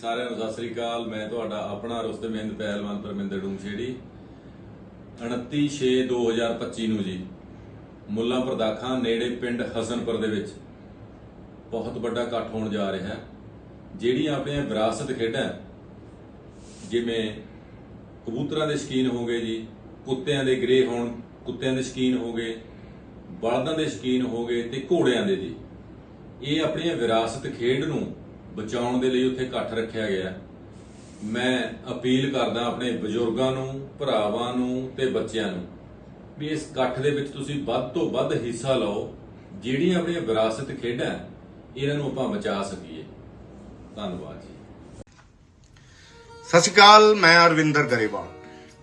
ਸਾਰਿਆਂ ਨੂੰ ਸਤਿ ਸ੍ਰੀ ਅਕਾਲ। ਮੈਂ ਤੁਹਾਡਾ ਆਪਣਾ ਰੁਸਤਮ ਹਿੰਦ ਪਹਿਲਵਾਨ ਪਰਮਿੰਦਰ ਡੂਮਛੇੜੀ 29/6/2025 ਨੂੰ ਜੀ ਮੁੱਲਾਂਪੁਰ ਦਾਖਾਂ ਨੇੜੇ ਪਿੰਡ ਹਸਨਪੁਰ ਦੇ ਵਿੱਚ ਬਹੁਤ ਵੱਡਾ ਇਕੱਠ ਹੋਣ ਜਾ ਰਿਹਾ। ਹੈ ਜਿਹੜੀਆਂ ਆਪਣੀਆਂ ਵਿਰਾਸਤ ਖੇਡਾਂ, ਜਿਵੇਂ ਕਬੂਤਰਾਂ ਦੇ ਸ਼ਕੀਨ ਹੋ ਗਏ ਜੀ, ਕੁੱਤਿਆਂ ਦੇ ਗ੍ਰੇ ਹੋਣ, ਕੁੱਤਿਆਂ ਦੇ ਸ਼ਕੀਨ ਹੋ ਗਏ, ਬਲਦਾਂ ਦੇ ਸ਼ਕੀਨ ਹੋ ਗਏ ਤੇ ਘੋੜਿਆਂ ਦੇ ਜੀ। ਇਹ ਆਪਣੀਆਂ ਵਿਰਾਸਤ ਖੇਡ ਨੂੰ ਬਚਾਉਣ ਦੇ ਲਈ ਉੱਥੇ ਇਕੱਠ ਰੱਖਿਆ ਗਿਆ। ਮੈਂ ਅਪੀਲ ਕਰਦਾ ਆਪਣੇ ਬਜ਼ੁਰਗਾਂ ਨੂੰ, ਭਰਾਵਾਂ ਨੂੰ ਤੇ ਬੱਚਿਆਂ ਨੂੰ ਵੀ ਇਸ ਇਕੱਠ ਦੇ ਵਿੱਚ ਤੁਸੀਂ ਵੱਧ ਤੋਂ ਵੱਧ ਹਿੱਸਾ ਲਓ। ਜਿਹੜੀਆਂ ਆਪਣੀਆਂ ਵਿਰਾਸਤ ਖੇਡਾਂ, ਇਹਨਾਂ ਨੂੰ ਆਪਾਂ ਬਚਾ ਸਕੀਏ। ਧੰਨਵਾਦ ਜੀ। ਸਤਿ ਸ਼੍ਰੀ ਅਕਾਲ, ਮੈਂ ਅਰਵਿੰਦਰ ਗਰੇਵਾਲ।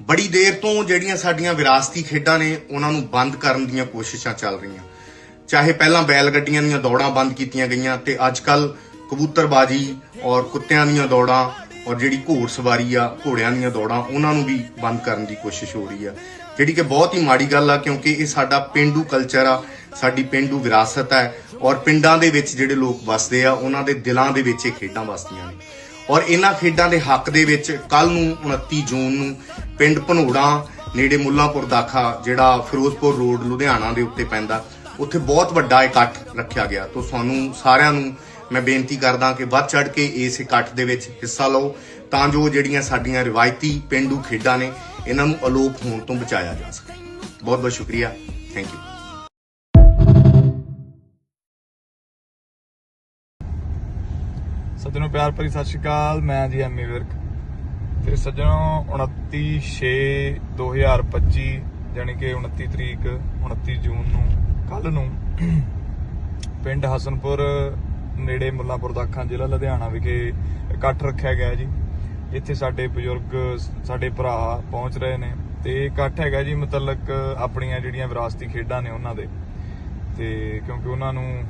ਬੜੀ ਦੇਰ ਤੋਂ ਜਿਹੜੀਆਂ ਸਾਡੀਆਂ ਵਿਰਾਸਤੀ ਖੇਡਾਂ ਨੇ, ਉਹਨਾਂ ਨੂੰ ਬੰਦ ਕਰਨ ਦੀਆਂ ਕੋਸ਼ਿਸ਼ਾਂ ਚੱਲ ਰਹੀਆਂ। ਚਾਹੇ ਪਹਿਲਾਂ ਬੈਲ ਗੱਡੀਆਂ ਦੀਆਂ ਦੌੜਾਂ ਬੰਦ ਕੀਤੀਆਂ ਗਈਆਂ ਤੇ ਅੱਜ ਕੱਲ੍ਹ ਕਬੂਤਰਬਾਜੀ ਔਰ ਕੁੱਤਿਆਂ ਦੀਆਂ ਦੌੜਾਂ ਔਰ ਜਿਹੜੀ ਘੋੜ ਸਵਾਰੀ ਆ, ਘੋੜਿਆਂ ਦੀਆਂ ਦੌੜਾਂ, ਉਹਨਾਂ ਨੂੰ ਵੀ ਬੰਦ ਕਰਨ ਦੀ ਕੋਸ਼ਿਸ਼ ਹੋ ਰਹੀ ਆ। ਜਿਹੜੀ ਕਿ ਬਹੁਤ ਹੀ ਮਾੜੀ ਗੱਲ ਆ, ਕਿਉਂਕਿ ਇਹ ਸਾਡਾ ਪਿੰਡੂ ਕਲਚਰ ਆ, ਸਾਡੀ ਪਿੰਡੂ ਵਿਰਾਸਤ ਹੈ ਔਰ ਪਿੰਡਾਂ ਦੇ ਵਿੱਚ ਜਿਹੜੇ ਲੋਕ ਵਸਦੇ ਆ, ਉਹਨਾਂ ਦੇ ਦਿਲਾਂ ਦੇ ਵਿੱਚ ਇਹ ਖੇਡਾਂ ਵਸਦੀਆਂ ਨੇ। ਔਰ ਇਹਨਾਂ ਖੇਡਾਂ ਦੇ ਹੱਕ ਦੇ ਵਿੱਚ ਕੱਲ ਨੂੰ 29 ਜੂਨ ਨੂੰ ਪਿੰਡ ਭਨੋੜਾ ਨੇੜੇ ਮੁੱਲਾਪੁਰ ਦਾਖਾ, ਜਿਹੜਾ ਫਿਰੋਜ਼ਪੁਰ ਰੋਡ ਲੁਧਿਆਣਾ ਦੇ ਉੱਤੇ ਪੈਂਦਾ, ਉੱਥੇ ਬਹੁਤ ਵੱਡਾ ਇਕੱਠ ਰੱਖਿਆ ਗਿਆ। ਤੋਂ ਸਾਨੂੰ ਸਾਰਿਆਂ ਨੂੰ ਮੈਂ ਬੇਨਤੀ ਕਰਦਾ ਕਿ ਵੱਧ ਚੜ ਕੇ ਇਸ ਇਕੱਠ ਦੇ ਵਿੱਚ ਹਿੱਸਾ ਲਓ, ਤਾਂ ਜੋ ਜਿਹੜੀਆਂ ਸਾਡੀਆਂ ਰਿਵਾਇਤੀ ਪਿੰਡੂ ਖੇਡਾਂ ਨੇ, ਇਹਨਾਂ ਨੂੰ ਅਲੋਪ ਹੋਣ ਤੋਂ ਬਚਾਇਆ ਜਾ ਸਕੇ। ਬਹੁਤ ਬਹੁਤ ਸ਼ੁਕਰੀਆ। ਥੈਂਕ ਯੂ ਸੱਜਣੋ, ਪਿਆਰ ਭਰੀ ਸਤਿ ਸ਼੍ਰੀ ਅਕਾਲ। ਮੈਂ ਜੀ ਐਮੀ ਵਿਰਕ। ਤੇ ਸੱਜਣੋ 29 6 2025 ਯਾਨੀ ਕਿ 29 ਤਰੀਕ 29 ਜੂਨ ਨੂੰ ਕੱਲ ਨੂੰ, ਪਿੰਡ ਹਸਨਪੁਰ ਨੇੜੇ ਮੁੱਲਾਂਪੁਰ ਦਾਖਾਂ ਜ਼ਿਲ੍ਹਾ ਲੁਧਿਆਣਾ ਵਿਖੇ ਇਕੱਠ ਰੱਖਿਆ ਗਿਆ ਜੀ। ਇੱਥੇ ਸਾਡੇ ਬਜ਼ੁਰਗ, ਸਾਡੇ ਭਰਾ ਪਹੁੰਚ ਰਹੇ ਨੇ ਤੇ ਇਕੱਠ ਹੈਗਾ ਜੀ ਮਤਲਬ ਆਪਣੀਆਂ ਜਿਹੜੀਆਂ ਵਿਰਾਸਤੀ ਖੇਡਾਂ ਨੇ ਉਹਨਾਂ ਦੇ। ਤੇ ਕਿਉਂਕਿ ਉਹਨਾਂ ਨੂੰ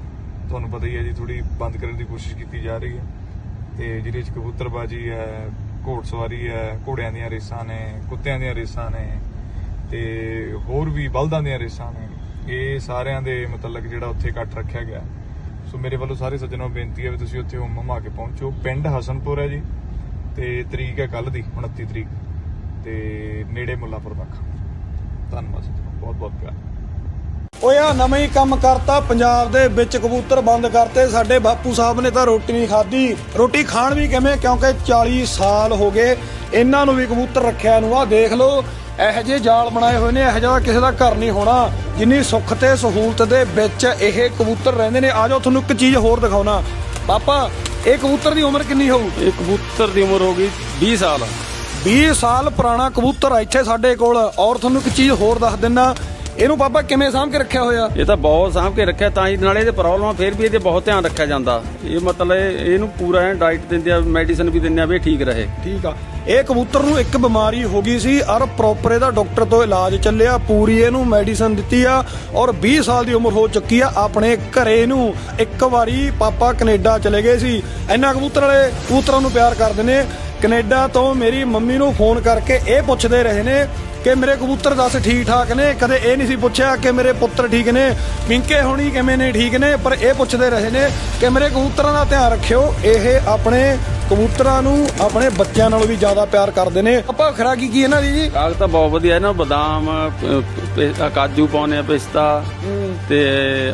ਤੁਹਾਨੂੰ ਪਤਾ ਹੀ ਹੈ ਜੀ ਥੋੜੀ ਬੰਦ ਕਰਨ ਦੀ ਕੋਸ਼ਿਸ਼ ਕੀਤੀ ਜਾ ਰਹੀ ਹੈ। ਤੇ ਜਿਹਦੇ ਵਿੱਚ ਕਬੂਤਰਬਾਜੀ ਹੈ, ਘੋੜਸਵਾਰੀ ਹੈ, ਘੋੜਿਆਂ ਦੀਆਂ ਰੇਸਾਂ ਨੇ, ਕੁੱਤਿਆਂ ਦੀਆਂ ਰੇਸਾਂ ਨੇ ਤੇ ਹੋਰ ਵੀ ਬਲਦਾਂ ਦੀਆਂ ਰੇਸਾਂ ਨੇ। ਇਹ ਸਾਰਿਆਂ ਦੇ ਮਤਲਬ ਜਿਹੜਾ ਉੱਥੇ ਇਕੱਠ ਰੱਖਿਆ ਗਿਆ। ਸੋ ਮੇਰੇ ਵੱਲੋਂ ਸਾਰੇ ਸੱਜਣਾਂ ਨੂੰ ਬੇਨਤੀ ਹੈ ਵੀ ਤੁਸੀਂ ਉੱਥੇ ਹੁਮ ਹੁਮਾ ਕੇ ਪਹੁੰਚੋ। ਪਿੰਡ ਹਸਨਪੁਰ ਹੈ ਜੀ ਤੇ ਤਰੀਕ ਹੈ ਕੱਲ ਦੀ 29 ਤਰੀਕ। ਤੇ ਨੇੜੇ ਮੁੱਲਾਪੁਰ ਤੱਕ। ਧੰਨਵਾਦ ਸੱਜਣੋ, ਬਹੁਤ ਬਹੁਤ ਪਿਆਰ। ਓਏ ਆ ਨਵਾਂ ਹੀ ਕੰਮ ਕਰਤਾ, ਪੰਜਾਬ ਦੇ ਵਿੱਚ ਕਬੂਤਰ ਬੰਦ ਕਰਤੇ। ਸਾਡੇ ਬਾਪੂ ਸਾਹਿਬ ਨੇ ਤਾਂ ਰੋਟੀ ਨਹੀਂ ਖਾਧੀ। ਰੋਟੀ ਖਾਣ ਵੀ ਕਿਵੇਂ? ਕਿਉਂਕਿ 40 ਸਾਲ ਹੋ ਗਏ, ਇਹਨਾਂ ਨੂੰ ਵੀ ਕਬੂਤਰ ਰੱਖਿਆ ਨੂੰ। ਆ ਦੇਖ ਲਓ ਇਹੋ ਜਿਹੇ ਜਾਲ ਬਣਾਏ ਹੋਏ ਨੇ ਇਹੋ ਜਿਹਾ ਕਿਸੇ ਦਾ ਘਰ ਨਹੀਂ ਹੋਣਾ ਜਿੰਨੀ ਸੁੱਖ ਤੇ ਸਹੂਲਤ ਦੇ ਵਿੱਚ ਇਹ ਕਬੂਤਰ ਰਹਿੰਦੇ ਨੇ। ਆ ਜਾਓ ਤੁਹਾਨੂੰ ਇੱਕ ਚੀਜ਼ ਹੋਰ ਦਿਖਾਉਣਾ। ਪਾਪਾ ਇਹ ਕਬੂਤਰ ਦੀ ਉਮਰ ਕਿੰਨੀ ਹੋਊ? ਇਹ ਕਬੂਤਰ ਦੀ ਉਮਰ ਹੋ ਗਈ 20 ਸਾਲ। 20 ਸਾਲ ਪੁਰਾਣਾ ਕਬੂਤਰ ਇੱਥੇ ਸਾਡੇ ਕੋਲ। ਔਰ ਤੁਹਾਨੂੰ ਇੱਕ ਚੀਜ਼ ਹੋਰ ਦੱਸ ਦਿੰਨਾ ਇਹਨੂੰ ਪਾਪਾ ਕਿਵੇਂ ਸਾਂਭ ਕੇ ਰੱਖਿਆ ਹੋਇਆ? ਇਹ ਤਾਂ ਬਹੁਤ ਸਾਂਭ ਕੇ ਰੱਖਿਆ ਤਾਂ ਹੀ ਨਾਲੇ ਇਹਦੇ ਪ੍ਰੋਬਲਮ ਫਿਰ ਵੀ ਇਹਦੇ ਬਹੁਤ ਧਿਆਨ ਰੱਖਿਆ ਜਾਂਦਾ। ਇਹ ਮਤਲਬ ਇਹ- ਇਹਨੂੰ ਪੂਰਾ ਐ ਡਾਈਟ ਦਿੰਦੇ ਆ ਮੈਡੀਸਨ ਵੀ ਦਿੰਦੇ ਆ ਵੀ ਠੀਕ ਰਹੇ। ਠੀਕ ਆ। ਇਹ ਕਬੂਤਰ ਨੂੰ ਇੱਕ ਬਿਮਾਰੀ ਹੋ ਗਈ ਸੀ ਔਰ ਪ੍ਰੋਪਰ ਇਹਦਾ ਡਾਕਟਰ ਤੋਂ ਇਲਾਜ ਚੱਲਿਆ ਪੂਰੀ ਇਹਨੂੰ ਮੈਡੀਸਨ ਦਿੱਤੀ ਆ ਔਰ 20 ਸਾਲ ਦੀ ਉਮਰ ਹੋ ਚੁੱਕੀ ਆ ਆਪਣੇ ਘਰੇ ਨੂੰ ਇੱਕ ਵਾਰੀ ਪਾਪਾ ਕੈਨੇਡਾ ਚਲੇ ਗਏ ਸੀ। ਇੰਨਾ ਕਬੂਤਰ ਵਾਲੇ ਕਬੂਤਰਾਂ ਨੂੰ ਪਿਆਰ ਕਰਦੇ ਨੇ। ਕੈਨੇਡਾ ਤੋਂ ਮੇਰੀ ਮੰਮੀ ਨੂੰ ਫੋਨ ਕਰਕੇ ਇਹ ਪੁੱਛਦੇ ਰਹੇ ਨੇ ਕਿ ਮੇਰੇ ਕਬੂਤਰ ਦੱਸ ਠੀਕ ਠਾਕ ਨੇ? ਕਦੇ ਇਹ ਨਹੀਂ ਸੀ ਪੁੱਛਿਆ ਕਿ ਮੇਰੇ ਪੁੱਤਰ ਠੀਕ ਨੇ? ਪਿੰਕੇ ਹੋਣੀ ਕਿਵੇਂ ਨੇ? ਠੀਕ ਨੇ? ਪਰ ਇਹ ਪੁੱਛਦੇ ਰਹੇ ਨੇ ਕਿ ਮੇਰੇ ਕਬੂਤਰਾਂ ਦਾ ਧਿਆਨ ਰੱਖਿਓ, ਇਹ ਆਪਣੇ ਕਬੂਤਰਾਂ ਨੂੰ ਆਪਣੇ ਬੱਚਿਆਂ ਨਾਲੋਂ ਵੀ ਜ਼ਿਆਦਾ ਪਿਆਰ ਕਰਦੇ ਨੇ। ਆਪਾਂ ਖਰਾਕੀ ਕੀ ਇਹਨਾਂ ਦੀ ਜੀ? ਕਾਗ ਤਾਂ ਬਹੁਤ ਵਧੀਆ ਇਹਨਾਂ ਨੂੰ ਬਦਾਮ ਕਾਜੂ ਪਾਉਨੇ ਆ ਪਿਸਤਾ ਤੇ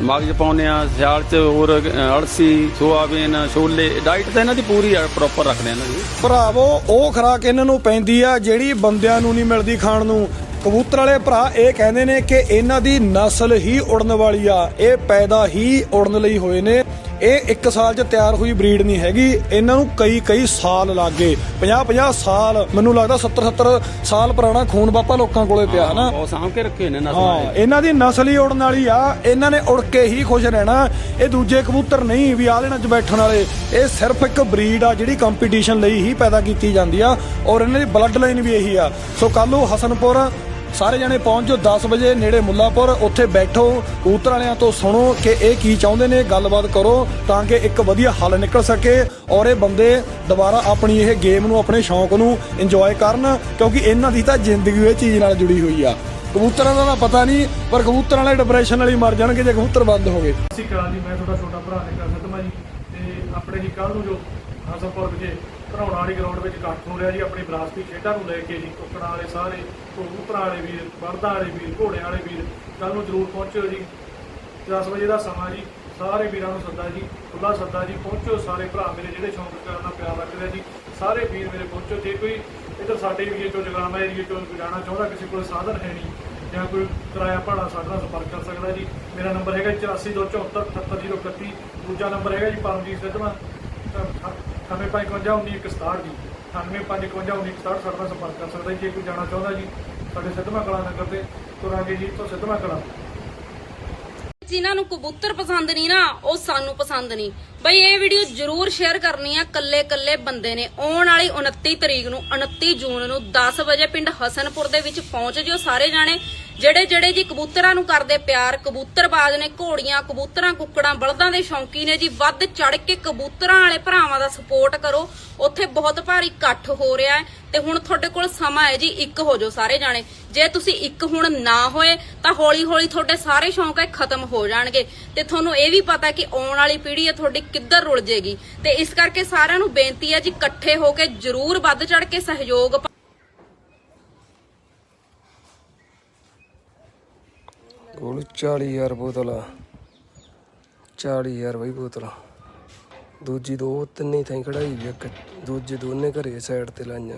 ਮਗਜ ਪਾਉਨੇ ਆ ਸਿਆਲ ਚ ਹੋਰ ਅਲਸੀ ਸੋਆਬੀਨ ਛੋਲੇ ਡਾਈਟ ਤਾਂ ਇਹਨਾਂ ਦੀ ਪੂਰੀ ਆ ਪ੍ਰੋਪਰ ਰੱਖਦੇ ਆ ਇਹਨਾਂ ਦੀ। ਭਰਾਵੋ ਉਹ ਖਰਾਕ ਇਹਨਾਂ ਨੂੰ ਪੈਂਦੀ ਆ ਜਿਹੜੀ ਬੰਦਿਆਂ ਨੂੰ ਨਹੀਂ ਮਿਲਦੀ ਖਾਣ ਨੂੰ। ਕਬੂਤਰ ਵਾਲੇ ਭਰਾ ਇਹ ਕਹਿੰਦੇ ਨੇ ਕਿ ਇਹਨਾਂ ਦੀ ਨਸਲ ਹੀ ਉੜਨ ਵਾਲੀ ਆ ਇਹ ਪੈਦਾ ਹੀ ਉੜਨ ਲਈ ਹੋਏ ਨੇ। ਇਹ ਇੱਕ ਸਾਲ 'ਚ ਤਿਆਰ ਹੋਈ ਬਰੀਡ ਨਹੀਂ ਹੈਗੀ। ਇਹਨਾਂ ਨੂੰ ਕਈ ਕਈ ਸਾਲ ਲੱਗੇ 50 50 ਸਾਲ ਮੈਨੂੰ ਲੱਗਦਾ 70 70 ਸਾਲ ਪੁਰਾਣਾ ਖੂਨ ਬਾਪਾ ਲੋਕਾਂ ਕੋਲੇ ਪਿਆ ਹਨਾ? ਬਹੁਤ ਸਾਂਭ ਕੇ ਰੱਖੇ ਨੇ ਹਾਂ ਨਸਲਾਂ ਇਹ। ਇਹਨਾਂ ਦੀ ਨਸਲ ਹੀ ਉੜਨ ਵਾਲੀ ਆ। ਇਹਨਾਂ ਨੇ ਉੜ ਕੇ ਹੀ ਖੁਸ਼ ਰਹਿਣਾ। ਇਹ ਦੂਜੇ ਕਬੂਤਰ ਨਹੀਂ ਵੀ ਆਹ ਲੈਣਾ ਚ ਬੈਠਣ ਵਾਲੇ। ਇਹ ਸਿਰਫ ਇੱਕ ਬਰੀਡ ਆ ਜਿਹੜੀ ਕੰਪੀਟੀਸ਼ਨ ਲਈ ਹੀ ਪੈਦਾ ਕੀਤੀ ਜਾਂਦੀ ਆ। ਔਰ ਇਹਨਾਂ ਦੀ ਬਲੱਡ ਲਾਈਨ ਵੀ ਇਹੀ ਆ। ਸੋ ਕੱਲ ਨੂੰ ਹਸਨਪੁਰ ਸਾਰੇ ਜਣੇ ਪਹੁੰਚੋ 10 ਵਜੇ ਨੇੜੇ ਮੁੱਲਾਪੁਰ, ਉੱਥੇ ਬੈਠੋ, ਕਬੂਤਰ ਵਾਲਿਆਂ ਤੋਂ ਸੁਣੋ ਕਿ ਇਹ ਕੀ ਚਾਹੁੰਦੇ ਨੇ, ਗੱਲਬਾਤ ਕਰੋ ਤਾਂ ਕਿ ਇੱਕ ਵਧੀਆ ਹੱਲ ਨਿਕਲ ਸਕੇ ਔਰ ਇਹ ਬੰਦੇ ਦੁਬਾਰਾ ਆਪਣੀ ਇਹ ਗੇਮ ਨੂੰ, ਆਪਣੇ ਸ਼ੌਂਕ ਨੂੰ ਇੰਜੋਏ ਕਰਨ ਕਿਉਂਕਿ ਇਹਨਾਂ ਦੀ ਤਾਂ ਜ਼ਿੰਦਗੀ ਇਹ ਚੀਜ਼ ਨਾਲ ਜੁੜੀ ਹੋਈ ਆ। ਕਬੂਤਰਾਂ ਦਾ ਤਾਂ ਪਤਾ ਨਹੀਂ, ਪਰ ਕਬੂਤਰਾਂ ਵਾਲੇ ਡਿਪਰੈਸ਼ਨ ਵਾਲੀ ਮਰ ਜਾਣਗੇ ਜੇ ਕਬੂਤਰ ਬੰਦ ਹੋ ਗਏ। ਸਤਿ ਸ਼੍ਰੀ ਅਕਾਲ ਜੀ ਮੈਂ ਤੁਹਾਡਾ ਛੋਟਾ ਭਰਾ ਨਿਕਲ ਸਤਮਾ ਜੀ, ਤੇ ਆਪਣੇ ਹੀ ਕੱਲ ਨੂੰ ਜੋ ਹਸਨਪੁਰ ਵਿਖੇ ਧਨੌੜਾ ਵਾਲੀ ਗਰਾਊਂਡ ਵਿੱਚ ਇਕੱਠ ਹੋ ਰਿਹਾ ਜੀ, ਆਪਣੀ ਵਿਰਾਸਤੀ ਖੇਡਾਂ ਨੂੰ ਲੈ ਕੇ ਜੀ, ਕੁੱਕੜਾਂ ਵਾਲੇ ਸਾਰੇ ਕਬੂਤਰਾਂ ਵਾਲੇ ਵੀਰ ਬਲਦਾਂ ਵਾਲੇ ਵੀਰ, ਘੋੜਿਆਂ ਵਾਲੇ ਵੀਰ ਕੱਲ ਨੂੰ ਜ਼ਰੂਰ ਪਹੁੰਚਿਓ ਜੀ। 10 ਵਜੇ ਦਾ ਸਮਾਂ ਜੀ, ਸਾਰੇ ਵੀਰਾਂ ਨੂੰ ਸੱਦਾ ਜੀ ਖੁੱਲਾ ਸੱਦਾ ਜੀ ਪਹੁੰਚੋ ਸਾਰੇ ਭਰਾ ਮੇਰੇ ਜਿਹੜੇ ਸ਼ੌਂਕ ਕਰਨਾ ਪਿਆਰ ਰੱਖਦੇ ਆ ਜੀ, ਸਾਰੇ ਵੀਰ ਮੇਰੇ ਪਹੁੰਚੋ ਜੇ ਕੋਈ ਇੱਧਰ ਸਾਡੇ ਏਰੀਏ ਚੋਂ ਜਗਰਾਮਾ ਏਰੀਏ ਚੋਂ ਜਾਣਾ ਚਾਹੁੰਦਾ, ਕਿਸੇ ਕੋਲ ਸਾਧਨ ਹੈ ਨਹੀਂ, ਜਾਂ ਕੋਈ ਕਿਰਾਇਆ ਭਾੜਾ ਸਾਡੇ ਨਾਲ ਸੰਪਰਕ ਕਰ ਸਕਦਾ ਜੀ, ਮੇਰਾ ਨੰਬਰ ਹੈਗਾ 8424478031 ਦੂਜਾ ਨੰਬਰ ਹੈਗਾ ਜੀ ਪਰਮਜੀਤ ਸਿੱਧਵਾਂ 95511961 ਜੀ 95511961 ਸਾਡੇ ਨਾਲ ਸੰਪਰਕ ਕਰ ਸਕਦਾ ਜੇ ਕੋਈ ਜਾਣਾ ਚਾਹੁੰਦਾ ਜੀ, ਸਾਡੇ ਸਿੱਧਵਾਂ ਕਲਾ ਨਗਰ ਤੇ ਤੁਰਾਂਗੇ ਜੀ ਤੋਂ ਸਿੱਧਵਾਂ ਕਲਾ। ਜਿਨ੍ਹਾਂ ਨੂੰ ਕਬੂਤਰ ਪਸੰਦ ਨਹੀਂ ਨਾ, ਉਹ ਸਾਨੂੰ ਪਸੰਦ ਨਹੀਂ। ਬਈ, ਇਹ ਵੀਡੀਓ ਜਰੂਰ ਸ਼ੇਅਰ ਕਰਨੀ ਆ ਕੱਲੇ ਕੱਲੇ ਬੰਦੇ ਨੇ। ਆਉਣ ਵਾਲੀ 29 ਤਰੀਕ ਨੂੰ 29 ਜੂਨ ਨੂੰ 10 ਵਜੇ ਪਿੰਡ ਹਸਨਪੁਰ ਦੇ ਵਿੱਚ ਪਹੁੰਚ ਜਿਓ ਸਾਰੇ ਜਾਣੇ। ਜਿਹੜੇ ਜਿਹੜੇ ਜੀ ਕਬੂਤਰਾਂ ਨੂੰ ਕਰਦੇ ਪਿਆਰ, ਕਬੂਤਰਬਾਜ਼ ਨੇ ਘੋੜੀਆਂ, ਕਬੂਤਰਾਂ ਕੁੱਕੜਾਂ, ਬਲਦਾਂ ਦੇ ਸ਼ੌਂਕੀ ਨੇ ਜੀ, ਵੱਧ ਚੜ ਕੇ ਕਬੂਤਰਾਂ ਵਾਲੇ ਭਰਾਵਾਂ ਦਾ ਸਪੋਰਟ ਕਰੋ। ਉੱਥੇ ਬਹੁਤ ਭਾਰੀ ਇਕੱਠ ਹੋ ਰਿਹਾ ਹੈ ਤੇ ਹੁਣ ਤੁਹਾਡੇ ਕੋਲ ਸਮਾਂ ਹੈ ਜੀ, ਇੱਕ ਹੋ ਜਾਓ ਸਾਰੇ ਜਾਣੇ। ਜੇ ਤੁਸੀਂ ਇੱਕ ਹੁਣ ਨਾ ਹੋਏ, ਤਾਂ ਹੌਲੀ ਹੌਲੀ ਤੁਹਾਡੇ ਸਾਰੇ ਸ਼ੌਂਕ ਹੈ ਖਤਮ ਹੋ ਜਾਣਗੇ। ਤੇ ਤੁਹਾਨੂੰ ਇਹ ਵੀ ਪਤਾ ਕਿ ਆਉਣ ਵਾਲੀ ਪੀੜ੍ਹੀ ਹੈ ਤੁਹਾਡੀ ਕਿੱਧਰ ਰੁਲ ਜੇਗੀ ਤੇ ਇਸ ਕਰਕੇ ਸਾਰਿਆਂ ਨੂੰ ਬੇਨਤੀ ਹੈ ਜੀ, ਇਕੱਠੇ ਹੋ ਕੇ ਜਰੂਰ ਵੱਧ ਚੜ ਕੇ ਸਹਿਯੋਗ ਕੋਲ 40000 ਬੋਤਲ ਆ। 40000 ਬਈ ਬੋਤਲ। ਦੂਜੀ ਦੋ ਤਿੰਨੇ ਥਾਈ ਖੜਾਈ ਵੀ ਇੱਕ, ਦੂਜੇ ਦੋਨੇ ਘਰੇ ਸਾਈਡ ਤੇ ਲਾਈਆਂ।